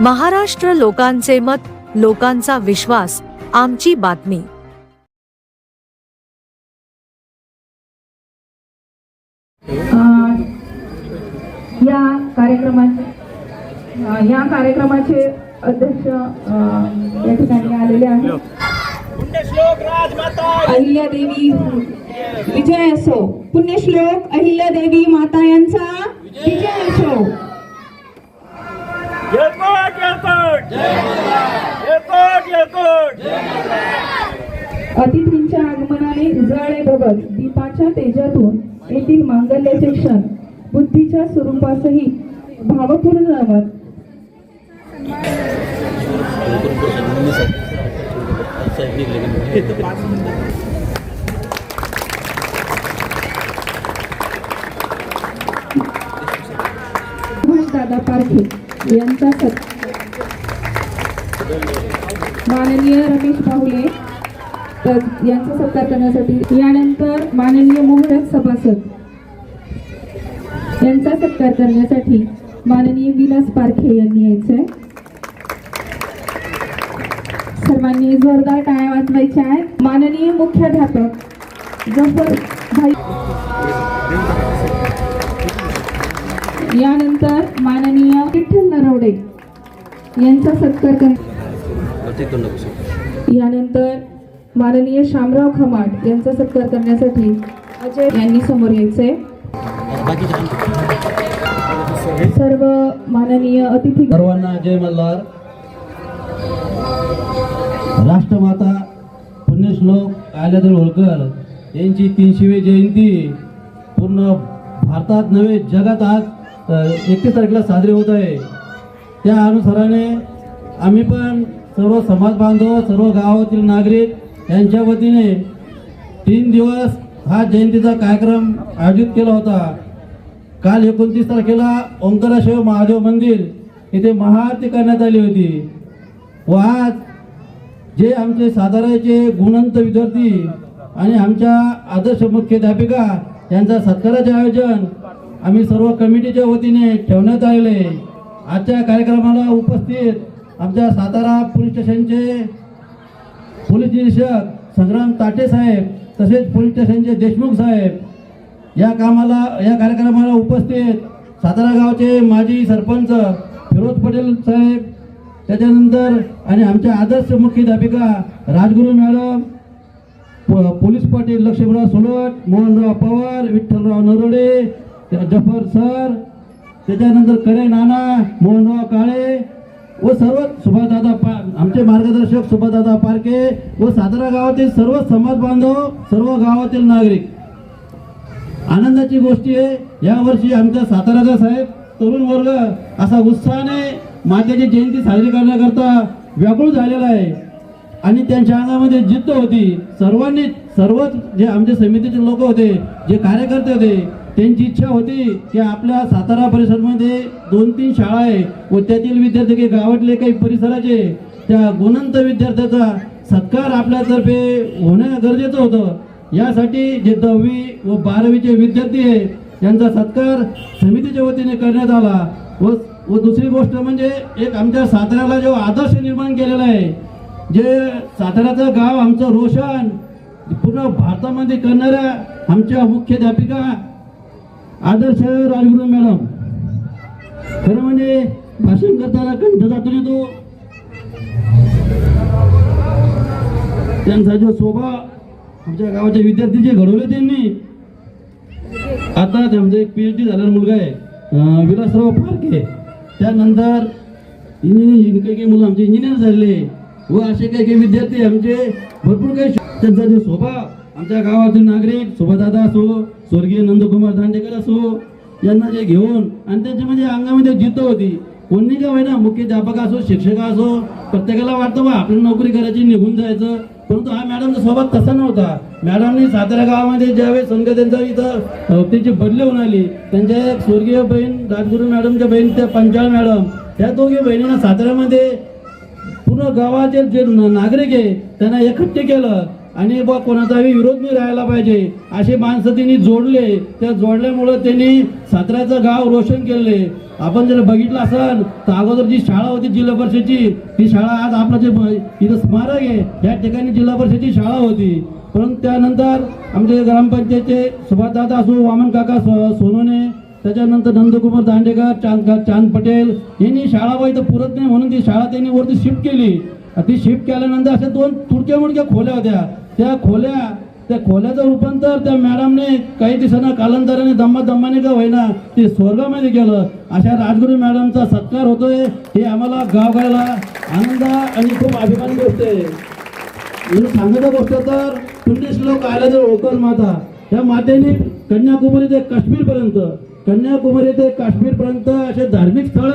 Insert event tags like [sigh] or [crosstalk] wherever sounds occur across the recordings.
महाराष्ट्र लोकांचे मत लोकांचा विश्वास आमची बातमी. या कार्यक्रमाचे या कार्यक्रमाचे अध्यक्ष या ठिकाणी आलेले आहेत. पुण्यश्लोक राजमाता. अहिल्यादेवी विजय असो. पुण्यश्लोक अहिल्यादेवी माता यांचा विजय असो. अतिथींच्या आगमनाने उजाळे बघत दीपाच्या तेजातून येथील मांगल्याचे क्षण बुद्धीच्या स्वरूपासही भावपूर्ण नमत [laughs] दादा पारखे. यांचा सत् माननीय रमेश पाहुले तर यांचा सत्कार करण्यासाठी यानंतर माननीय मोहरक सभासद यांचा सत्कार करण्यासाठी माननीय विलास पारखे यांनी यायचे सर्वांनी जोरदार टाळ्या वाजवायच्या आहेत. माननीय मुख्याध्यापक जफर भाई यानंतर माननीय यांचा सत्कार कर यानंतर माननीय शामराव खमाट यांचा सत्कार करण्यासाठी अजय यांनी समोर यायचे सर्व माननीय अतिथी सर्वांना जय मल्हार. राष्ट्रमाता पुण्यश्लोक अहिल्यादेवी होळकर यांची तीनशेवी जयंती पूर्ण भारतात नव्हे जगात आज एकतीस तारखेला साजरी होत आहे. त्या अनुसाराने आम्ही पण सर्व समाज बांधव सर्व गावातील नागरिक यांच्या वतीने तीन दिवस हा जयंतीचा कार्यक्रम आयोजित केला होता. काल एकोणतीस तारखेला ओंकारेश्वर महादेव मंदिर इथे महाआरती करण्यात आली होती. व आज जे आमचे साताऱ्याचे गुणवंत विद्यार्थी आणि आमच्या आदर्श मुख्याध्यापिका यांचा सत्काराचे आयोजन आम्ही सर्व कमिटीच्या वतीने ठेवण्यात आलेले आजच्या कार्यक्रमाला उपस्थित आमच्या सातारा पोलीस स्टेशनचे पोलीस निरीक्षक संग्राम ताटे साहेब तसेच पोलीस स्टेशनचे देशमुख साहेब या कामाला या कार्यक्रमाला उपस्थित सातारा गावचे माजी सरपंच फिरोज पटेल साहेब त्याच्यानंतर आणि आमच्या आदर्श मुख्याध्यापिका राजगुरू मॅडम प- पोलीस पाटील लक्ष्मीराव सोलट मोहनराव पवार विठ्ठलराव नरोडे जफर सर त्याच्यानंतर करे नाना मोहनराव काळे व सर्व सुभाषदादा पा आमचे मार्गदर्शक सुभाषदादा पारके व सातारा गावातील सर्व समाज बांधव सर्व गावातील नागरिक. आनंदाची गोष्टी आहे यावर्षी आमच्या साताराचा साहेब तरुण वर्ग असा उत्साहाने मातेची जयंती साजरी करण्याकरता व्याकुळ झालेला आहे. आणि त्यांच्या अंगामध्ये जिद्द होती. सर्वांनी सर्वच जे आमच्या समितीचे लोक होते जे कार्यकर्ते होते त्यांची इच्छा होती की आपल्या सातारा परिसरामध्ये दोन तीन शाळा आहे. व त्यातील विद्यार्थी काही गावातले काही परिसराचे. त्या गुणवंत विद्यार्थ्याचा सत्कार आपल्यातर्फे होणं गरजेचं होतं. यासाठी जे दहावी व बारावीचे विद्यार्थी आहे त्यांचा सत्कार समितीच्या वतीने करण्यात आला. व व दुसरी गोष्ट म्हणजे एक आमच्या साताऱ्याला जो आदर्श निर्माण केलेला आहे जे साताऱ्याचं गाव आमचं रोशन पूर्ण भारतामध्ये करणाऱ्या आमच्या मुख्याध्यापिका आदर्श राजगुरू मॅडम. खरं म्हणजे भाषण करताना कंठ जातो तो त्यांचा जो शोभा आमच्या गावाच्या विद्यार्थी जे घडवले त्यांनी. आता त्यांचा म्हणजे एक पी एच डी झालेला मुलगा आहे विलासराव फारके त्यानंतर काही काही मुलं आमचे इंजिनियर झाले व असे काही काही विद्यार्थी आमचे भरपूर काही त्यांचा जो शोभा आमच्या गावातील नागरिक सुभदादा असो स्वर्गीय नंदकुमार दांडेकर असो यांना जे घेऊन आणि त्यांच्यामध्ये म्हणजे अंगामध्ये जिद्द होती. कोणी का होईना मुख्याध्यापक असो शिक्षक असो प्रत्येकाला वाटतं बा आपली नोकरी करायची निघून जायचं. परंतु हा मॅडमचा स्वभाव तसा नव्हता. मॅडमनी सातारा गावामध्ये ज्यावेळेस संघ त्यांचा इथं त्यांची बदली होऊन आली त्यांच्या एक स्वर्गीय बहीण राजगुरू मॅडमच्या बहीण त्या पंचाळ मॅडम त्या दोघी बहिणींना साताऱ्यामध्ये पूर्ण गावाचे जे नागरिक आहे त्यांना एकट्ठे केलं. आणि बा कोणाचाही विरोध नाही राहायला पाहिजे. असे माणसं त्यांनी जोडले. त्या जोडल्यामुळं त्यांनी साताऱ्याचं गाव रोशन केले. आपण जर बघितलं असेल तर अगोदर जी शाळा होती जिल्हा परिषदची ती शाळा आज आपलं जे इथं स्मारक आहे या ठिकाणी जिल्हा परिषदची शाळा होती. परंतु त्यानंतर आमचे ग्रामपंचायतचे सुभाषदादा असो वामन काका सोनोने त्याच्यानंतर नंदकुमार दांडेकर चांद चांद पटेल यांनी शाळा बाई तर पुरत नाही म्हणून ती शाळा त्यांनी वरती शिफ्ट केली. ती शिफ्ट केल्यानंतर अशा दोन तुडक्या मुडक्या खोल्या होत्या. त्या खोल्या त्या खोल्याचं रूपांतर त्या मॅडमने काही दिवसांना कालांतराने दम्मा दम्माने का होईना ते स्वर्गामध्ये गेलं अशा राजगुरू मॅडमचा सत्कार होतोय हे आम्हाला गावगाड्याला आनंद आणि खूप अभिमान गोष्ट आहे म्हणून सांगायचं गोष्ट तर पुण्य श्लोक आल्या तर ओकर माता. त्या मातेने कन्याकुमारी ते काश्मीरपर्यंत कन्याकुमारी ते काश्मीरपर्यंत असे धार्मिक स्थळ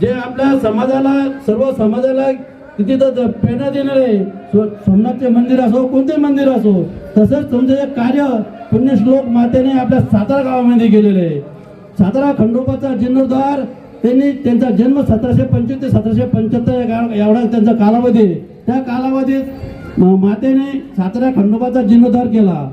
जे आपल्या समाजाला सर्व समाजाला तिथे तर प्रेरणा देणारे स्व- सोमनाथचे मंदिर असो कोणते मंदिर असो तसंच तुमचं हे कार्य पुण्यश्लोक मातेने आपल्या सातारा गावामध्ये केलेले आहे. सातारा खंडोबाचा जीर्णोद्धार त्यांनी त्यांचा जन्म सतराशे पंचवीस ते सतराशे पंच्याहत्तर या एवढा त्यांचा कालावधी त्या कालावधीत मातेने सातारा खंडोबाचा जीर्णोद्धार केला.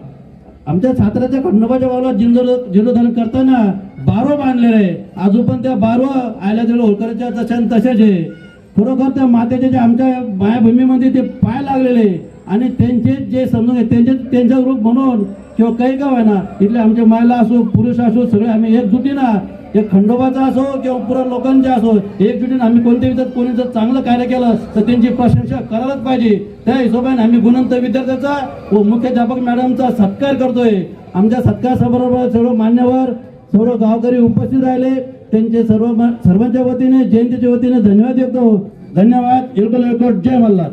आमच्या साताऱ्याच्या खंडोबाच्या बाजूला जीर्णोद्धार जीर्णोद्धार करताना बारो बांधलेले आहे. अजून पण त्या बारो आल्या तिकडे होळकरच्या तशा तसेच तशाच आहे. खरोखर त्या मातेच्या जे आमच्या मायाभूमीमध्ये ते पाय लागलेले. आणि त्यांचे जे समजून त्यांचे त्यांच्या रूप म्हणून किंवा काही का ना इथले आमच्या महिला असो पुरुष असो सगळे आम्ही एकजुटीनं एक खंडोबाचा असो किंवा पुरा लोकांचे असो एकजुटीनं आम्ही कोणत्या जर कोणी जर चांगलं कार्य केलं तर त्यांची प्रशंसा करायलाच पाहिजे. त्या हिशोबाने आम्ही गुणवंत विद्यार्थ्याचा व मुख्याध्यापक मॅडमचा सत्कार करतोय. आमच्या सत्कार समारंभात सर्व मान्यवर सर्व गावकरी उपस्थित राहिले. त्यांचे सर्व सर्वांच्या वतीने जयंतीच्या वतीने धन्यवाद देतो हो. धन्यवाद. इलकुल इलकुल जय मल्हार.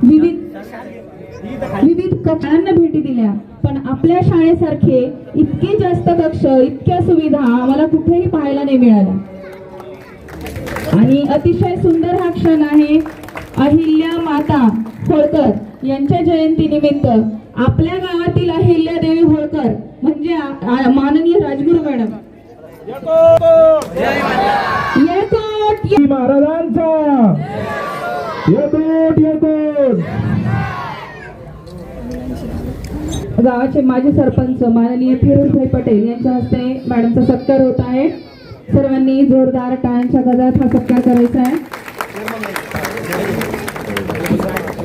विविध विविध कक्षांना भेटी दिल्या पण आपल्या शाळेसारखे इतके जास्त कक्ष इतक्या सुविधा आम्हाला कुठेही पाहायला नाही मिळाल्या. आणि अतिशय सुंदर हा क्षण आहे अहिल्या माता होळकर यांच्या जयंती निमित्त आपल्या गावातील अहिल्या देवी होळकर म्हणजे माननीय राजगुरू मॅडम. महाराजांचा. गावाचे माजी सरपंच माननीय फिरोजभाई पटेल यांच्या हस्ते मॅडमचा सत्कार होत आहे. सर्वांनी जोरदार टाळ्यांच्या गजात हा सत्कार करायचा आहे.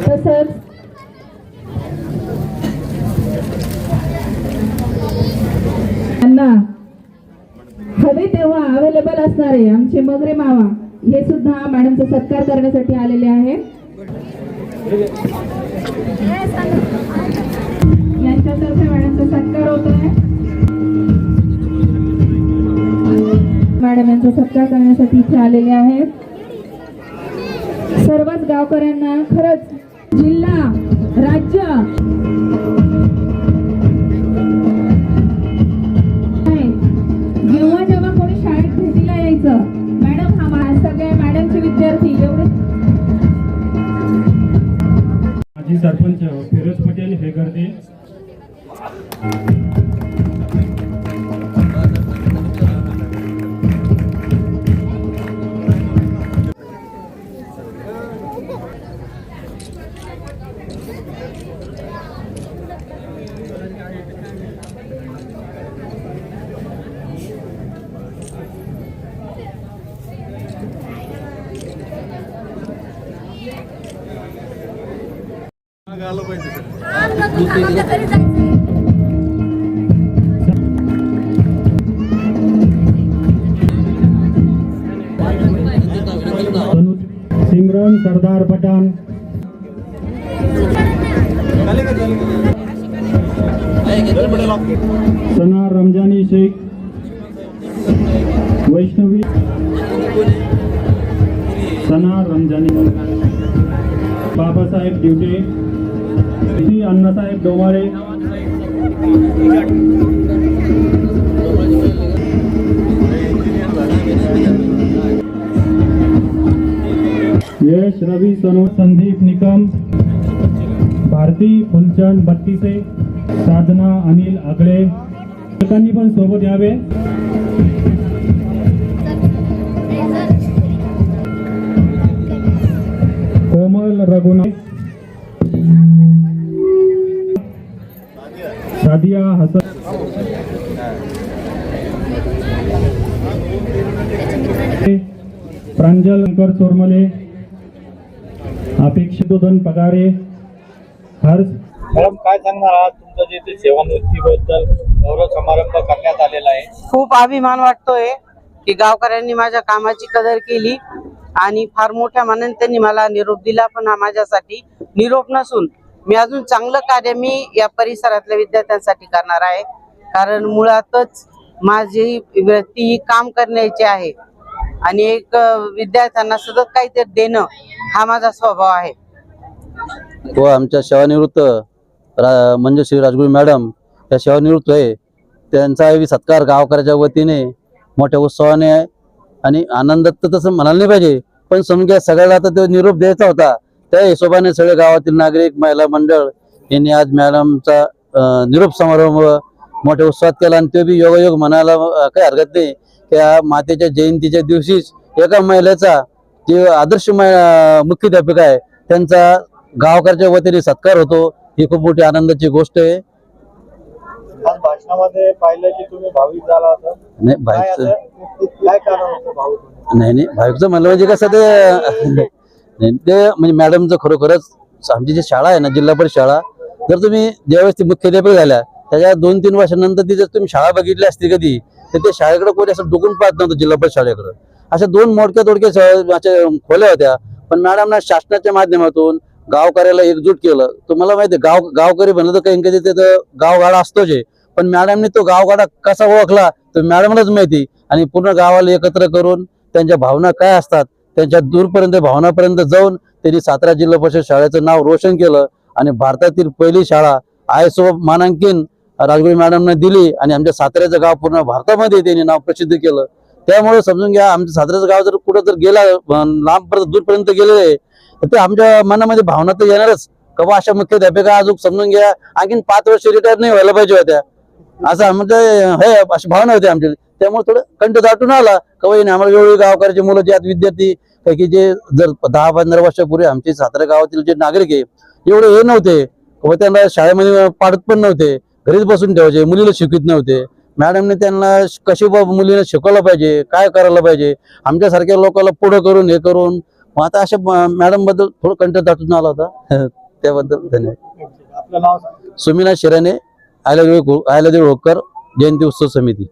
तसंच त्यांना हवे तेव्हा अवेलेबल असणारे आमचे मगरे मावा हे सुद्धा मॅडमचा सत्कार करण्यासाठी आलेले आहे. यांच्यातर्फे मॅडमचा सत्कार होत आहे. मॅडम यांचा सत्कार करण्यासाठी इथे आलेले आहेत सर्वच गावकऱ्यांना खरंच जिल्हा राज्य सगळे विद्यार्थी एवढे. माजी सरपंच फिरोज पटेल हे करते सिमरन सरदार पठाण. सना रमजानी शेख. वैष्णवी. सना रमजानी. बाबासाहेब दिवटे श्री अण्णासाहेब डोमारे यश रवी सनो. संदीप निकम. भारती फुलचंद बट्टीसे साधना अनिल आगळे. लोकांनी पण सोबत यावे. कोमल रघुनाथ. सादिया हसन प्रांजल शंकर चोरमले अपेक्षितोदन पगारे हर्ष मॅडम काय सांगणार आहात? तुमचं जे ते सेवानिवृत्तीबद्दल गौरव समारंभ करण्यात आलेला आहे. खूप अभिमान वाटतोय की गावकऱ्यांनी माझ्या कामाची कदर केली आणि फार मोठ्या मनाने त्यांनी मला निरोप दिला पण हा माझ्यासाठी निरोप नसून मी अजून चांगलं कार्य मी या परिसरातल्या विद्यार्थ्यांसाठी करणार आहे. कारण मुळातच माझी वृत्ती ही काम करण्याची आहे. आणि एक विद्यार्थ्यांना सतत काहीतरी देणं हा माझा स्वभाव आहे. व आमच्या सेवानिवृत्त रा म्हणजे मंजुश्री राजगुरू मॅडम या सेवानिवृत्त आहे. त्यांचाही सत्कार गावकऱ्याच्या वतीने मोठ्या उत्सवाने आहे आणि आनंदात तर तसं म्हणायला नाही पाहिजे. पण समजा सगळ्याला आता तो निरोप द्यायचा होता. त्या हिशोबाने सगळे गावातील नागरिक महिला मंडळ यांनी आज मॅडमचा निरोप समारंभ मोठ्या उत्सवात केला आणि तो बी योगायोग म्हणायला काही हरकत नाही त्या मातेच्या जयंतीच्या दिवशीच एका महिलेचा जे आदर्श मुख्याध्यापिका आहे त्यांचा गावकऱ्याच्या वतीने सत्कार होतो. ही खूप मोठी आनंदाची गोष्ट आहे. भाषणामध्ये पाहिलं की तुम्ही भाविक झाला होता. नाही? नाही नाही भाईचं म्हणलं म्हणजे कसं ते ते म्हणजे मॅडमचं खरोखरच आमची जी शाळा आहे ना जिल्हा परिषद शाळा जर तुम्ही ज्यावेळेस ती मुख्याध्यापक झाल्या त्याच्या दोन तीन वर्षानंतर ती जर तुम्ही शाळा बघितली असती कधी तर त्या शाळेकडे कोणी असं डुकून पाहत नव्हतं जिल्हा परिषद शाळेकडे. अशा दोन मोडक्या तोडक्या खोल्या होत्या पण मॅडमना शासनाच्या माध्यमातून गावकऱ्याला एकजूट केलं. तुम्हाला माहिती आहे गाव गावकरी म्हणलं तर काही कधी तिथं गावगाडा असतोच आहे. पण मॅडमने तो गावगाडा कसा ओळखला तर मॅडमलाच माहिती. आणि पूर्ण गावाला एकत्र करून त्यांच्या भावना काय असतात त्यांच्या दूरपर्यंत भावनापर्यंत जाऊन त्यांनी सातारा जिल्हा परिषद शाळेचं नाव रोशन केलं आणि भारतातील पहिली शाळा आय एस ओ मानांकन राजगुरू मॅडमने दिली आणि आमच्या साताऱ्याचं गाव पूर्ण भारतामध्ये त्यांनी नाव प्रसिद्ध केलं. त्यामुळे समजून घ्या आमच्या साताऱ्याचं गाव जर कुठं जर गेला लांबपर्यंत दूरपर्यंत गेलेलं आहे तर ते आमच्या मनामध्ये भावना तर येणारच. कवा अशा मुख्याध्यापिका अजून समजून घ्या आणखीन पाच वर्ष रिटायर नाही व्हायला पाहिजे होत्या. असं म्हणजे हे अशी भावना होती आमची. त्यामुळे थोडं कंठ दाटून आला. कवय नाही आम्हाला वेगवेगळी गावकऱ्याचे मुलं जे आहेत विद्यार्थी काय की जे जर दहा पंधरा वर्षापूर्वी आमचे सातारा गावातील जे नागरिक आहे एवढे हे नव्हते. व त्यांना शाळेमध्ये पाडत पण नव्हते. घरीच बसून ठेवायचे मुलीला शिकवित नव्हते. मॅडमने त्यांना कशी बा मुलीला शिकवलं पाहिजे काय करायला पाहिजे आमच्यासारख्या लोकांना पुढं करून हे करून मग आता अशा मॅडमबद्दल थोडं कंठ दाटून आला होता. [laughs] त्याबद्दल धन्यवाद. सुमिना शिराने आयलादेवी आयलादेवी होकर जयंती उत्सव समिती.